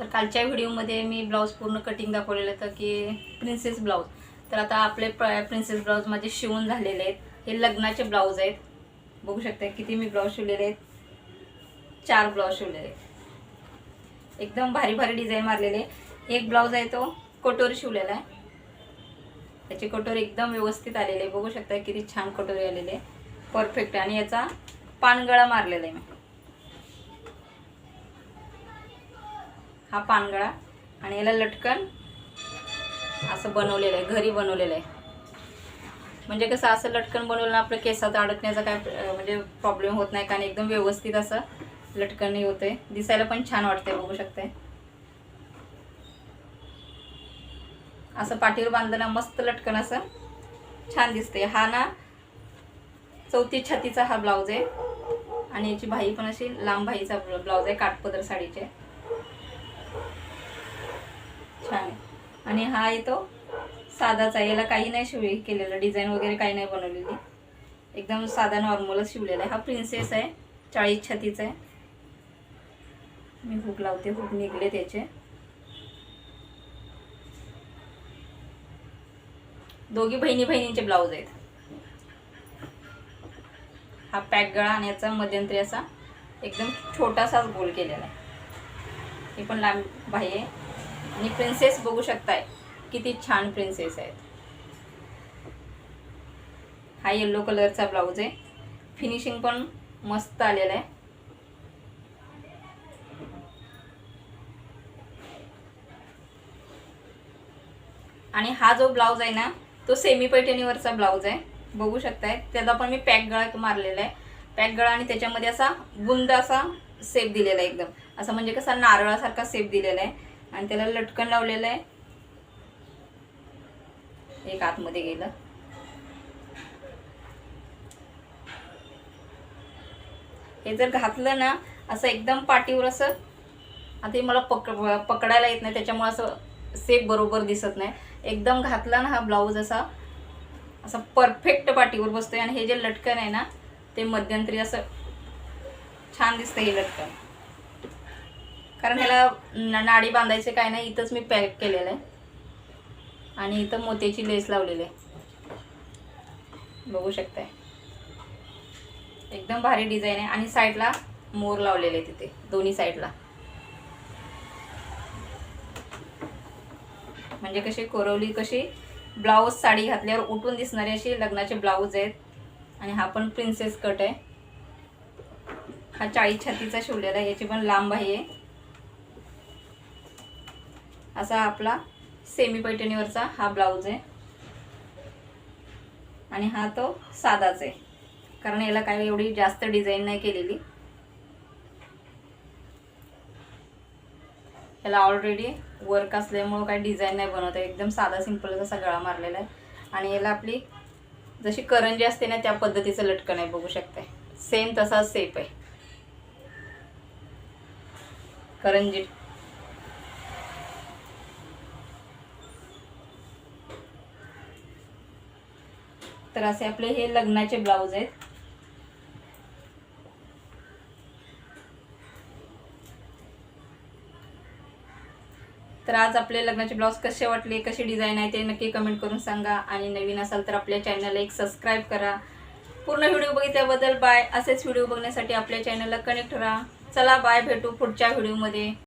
तर कालच्या व्हिडिओमध्ये मी ब्लाऊज पूर्ण कटिंग दाखवलेलं होतं की प्रिन्सेस ब्लाऊज तर आता आपले प्रिन्सेस ब्लाऊज माझे शिवून झालेले आहेत. हे लग्नाचे ब्लाऊज आहेत. बघू शकता किती मी ब्लाऊज शिवलेले आहेत. चार ब्लाऊज शिवलेले आहेत. एकदम भारी भारी डिझाईन मारलेले. एक ब्लाऊज आहे तो कटोरी शिवलेला आहे. त्याची कटोरी एकदम व्यवस्थित आलेली. आहे बघू शकता किती छान कटोरी आलेली. आहे. परफेक्ट आणि याचा पानगळा मारलेला आहे मी. हा पानगळा आणि याला लटकन असं बनवलेलं आहे घरी बनवलेलं आहे. म्हणजे कसं असं लटकन बनवलं आपलं केसात अडकण्याचा काय म्हणजे प्रॉब्लेम होत नाही कारण एकदम व्यवस्थित असं लटकन हे होतंय. दिसायला पण छान वाटते बघू शकते असं पाठीवर बांधताना मस्त लटकन असं छान दिसते हा ना चौथी छातीचा हा ब्लाऊज आहे. आणि याची भाई पण अशी लांब भाईचा ब्लाऊज आहे काठपदर साडीचे. छान आहे. आणि हा येतो साधाच आहे याला काही नाही शिव केलेलं डिझाईन वगैरे काही नाही बनवलेली. एकदम साधा नॉर्मलच शिवलेला आहे. हा प्रिन्सेस आहे चाळीस छतीचा आहे. मी हुक लावते हुक निघले त्याचे. दोघी बहिणी बहिणींचे ब्लाऊज आहेत. हा पॅक गळा आणि याचा मध्यंतरी असा एकदम छोटासाच गोल केलेला आहे. हे पण लांब बाही आहे. आणि प्रिन्सेस बघू शकताय. किती छान प्रिन्सेस आहेत. हा येल्लो कलरचा ब्लाऊज आहे. फिनिशिंग पण मस्त आलेलं आहे. आणि हा जो ब्लाऊज आहे ना तो सेमी पैठणीवरचा ब्लाऊज आहे. बघू शकताय. त्याचा पण मी पॅक गळा मारलेला आहे. पॅक गळा आणि त्याच्यामध्ये असा गुंद असा सेप दिलेला आहे एकदम. असं म्हणजे कसा नारळासारखा सेप दिलेला आहे. आणि त्याला लटकन लावलेलं आहे. एक आतमध्ये गेलं. हे जर घातलं ना असं एकदम पाठीवर असं आता हे मला पक पकडायला येत नाही त्याच्यामुळे असं सेप बरोबर दिसत नाही. एकदम घातला ना हा ब्लाऊज असा असा परफेक्ट पाठीवर बसतोय. आणि हे जे लटकन आहे ना ते मध्यंतरी असं छान दिसतं हे लटकन. कारण ह्याला नाडी बांधायचे काय नाही इथंच मी पॅक केलेलं आहे. आणि इथं मोत्याची लेस लावलेली आहे. बघू शकताय. एकदम भारी डिझाईन आहे. आणि साईडला मोर लावलेले आहे तिथे दोन्ही साईडला. म्हणजे कशी कोरवली कशी ब्लाऊज साडी घातल्यावर उठून दिसणारी अशी लग्नाचे ब्लाऊज आहेत. आणि हा पण प्रिन्सेस कट आहे. हा चाळीस छातीचा शिवलेला आहे याची पण लांब आहे. असा आपला सेमी पैठणीवरचा हा ब्लाऊज आहे. आणि हा तो साधाच आहे. कारण याला काय एवढी जास्त डिझाईन नाही केलेली. याला ऑलरेडी वर्क असल्यामुळं काही डिझाईन नाही बनवत आहे. एकदम साधा सिंपल असा गळा मारलेला आहे. आणि याला आपली जशी करंजी असते ना त्या पद्धतीचं लटकन आहे बघू शकताय. सेम तसाच सेप आहे. करंजी. तर असे आपले हे लग्नाचे ब्लाऊज आहेत. तर आज आपले लग्नाचे ब्लाऊज कसे वाटले कसे डिझाईन आहे ते नक्की कमेंट करून सांगा. आणि नवीन असाल तर आपल्या चॅनलला एक सबस्क्राईब करा. पूर्ण व्हिडिओ बघितल्याबद्दल बाय. असेच व्हिडिओ बघण्यासाठी आपल्या चॅनलला कनेक्ट राहा चला बाय. भेटू पुढच्या व्हिडिओमध्ये.